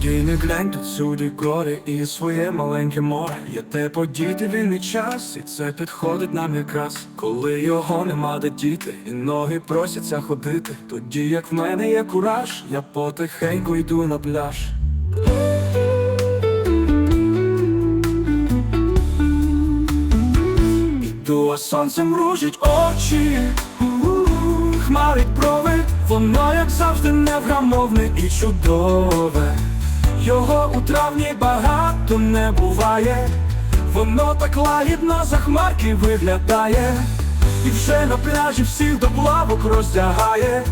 день тут всюди гори і своє маленьке море. Є де подіти вільний час, і це підходить нам якраз. Коли його нема де діти, і ноги просяться ходити. Тоді як в мене є кураж, я потихеньку йду на пляж. Іду, а сонце мружить очі, У-у-у, хмарить брови, воно, як завжди, невгамовне і чудове. Його у травні багато не буває, воно так лагідно за хмарки виглядає, і вже на пляжі всіх до плавок роздягає.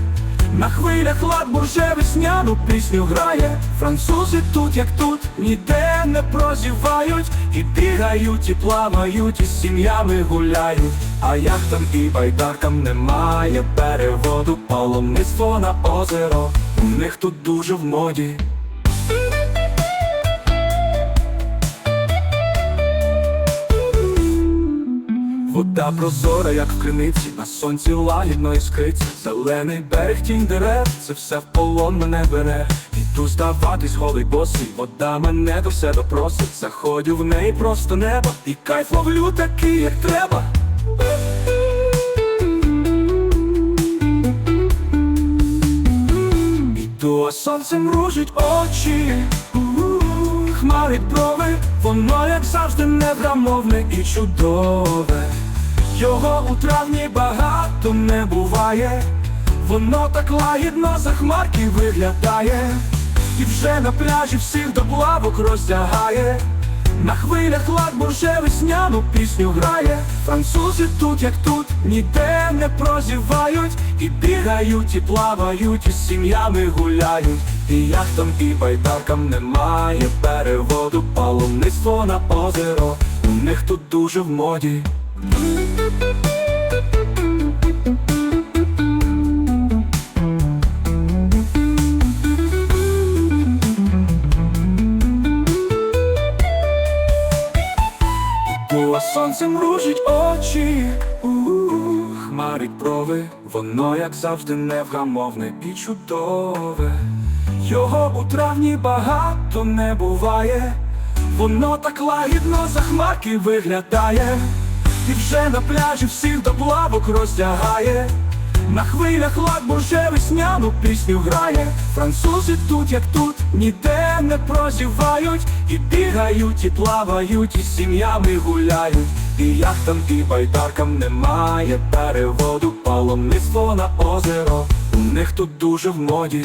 На хвилях лад бурже весняну пісню грає. Французи тут, як тут, ніде не прозівають, і бігають, і плавають, і з сім'ями гуляють. А яхтам і байдаркам немає переводу, паломництво на озеро. У них тут дуже в моді. Вода прозора, як в криниці, на сонці лагідно іскриться Зелений берег, тінь дерев, це все в полон мене бере. Іду здаватись голий босий, вода мене до себе просить Заходю в неї просто небо, і кайф ловлю такий, як треба. Іду, а сонце мружить очі, хмарить брови, воно, як завжди, невгамовне і чудове. Його у травні багато не буває, воно так лагідно за хмарки виглядає, і вже на пляжі всіх до плавок роздягає. На хвилях лад бурже весняну пісню грає. Французи тут, як тут, ніде не прозівають, і бігають, і плавають, і з сім'ями гуляють. І яхтам, і байдаркам немає переводу, паломництво на озеро. У них тут дуже в моді. Бо сонце мружить очі, У-у-у, хмарить брови, воно, як завжди, невгамовне і чудове. Його у травні багато не буває, воно так лагідно за хмарки виглядає, і вже на пляжі всіх до плавок роздягає. На хвилях лад бурже весняну пісню грає. Французи тут, як тут, ніде не прозівають, і бігають, і плавають, і сім'ями гуляють. І яхтам, і байдаркам немає переводу, паломництво на озеро. У них тут дуже в моді.